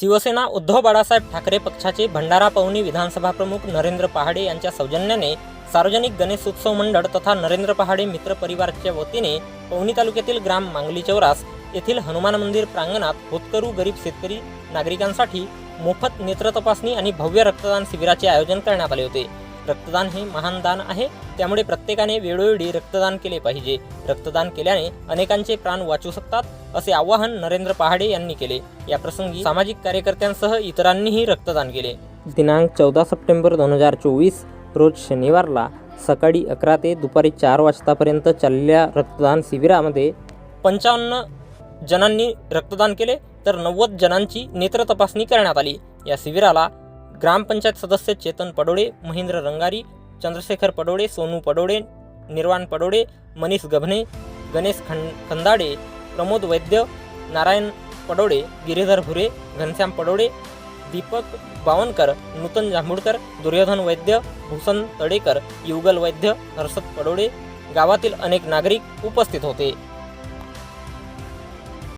शिवसेना उद्धव बाळासाहेब ठाकरे पक्षाचे भंडारा पवनी विधानसभा प्रमुख नरेंद्र पहाडे यांच्या सौजन्याने सार्वजनिक गणेशोत्सव मंडळ तथा नरेंद्र पहाडे मित्र परिवारच्या वतीने पवनी तालुक्यातील ग्राम मांगली चौरास येथील हनुमान मंदिर प्रांगणात होतकरू गरीब शेतकरी नागरिकांसाठी मोफत नेत्र तपासणी आणि भव्य रक्तदान शिबिराचे आयोजन करण्यात आले होते. रक्तदान हे महान दान आहे. त्यामुळे प्रत्येकाने वेळोवेळी रक्तदान केले पाहिजे. रक्तदान केल्याने अनेकांचे प्राण वाचू शकतात असे आवाहन नरेंद्र पहाडे यांनी केले. या प्रसंगी सामाजिक कार्यकर्त्यांसह इतरांनीही रक्तदान केले. दिनांक चौदा सप्टेंबर दोन हजार चोवीस रोज शनिवारला सकाळी अकरा ते दुपारी चार वाजतापर्यंत चाललेल्या रक्तदान शिबिरामध्ये पंचावन्न जणांनी रक्तदान केले तर नव्वद जणांची नेत्र तपासणी करण्यात आली. या शिबिराला ग्रामपंचायत सदस्य चेतन पडोळे महेंद्र रंगारी चंद्रशेखर पडोळे सोनू पडोळे निर्वाण पडोळे मनीष गभने गणेश खं खंदाडे प्रमोद वैद्य नारायण पडोळे गिरीधर भुरे घनश्याम पडोळे दीपक बावनकर नूतन जांभूळकर दुर्योधन वैद्य भूषण तडेकर युगल वैद्य हर्षद पडोळे गावातील अनेक नागरिक उपस्थित होते.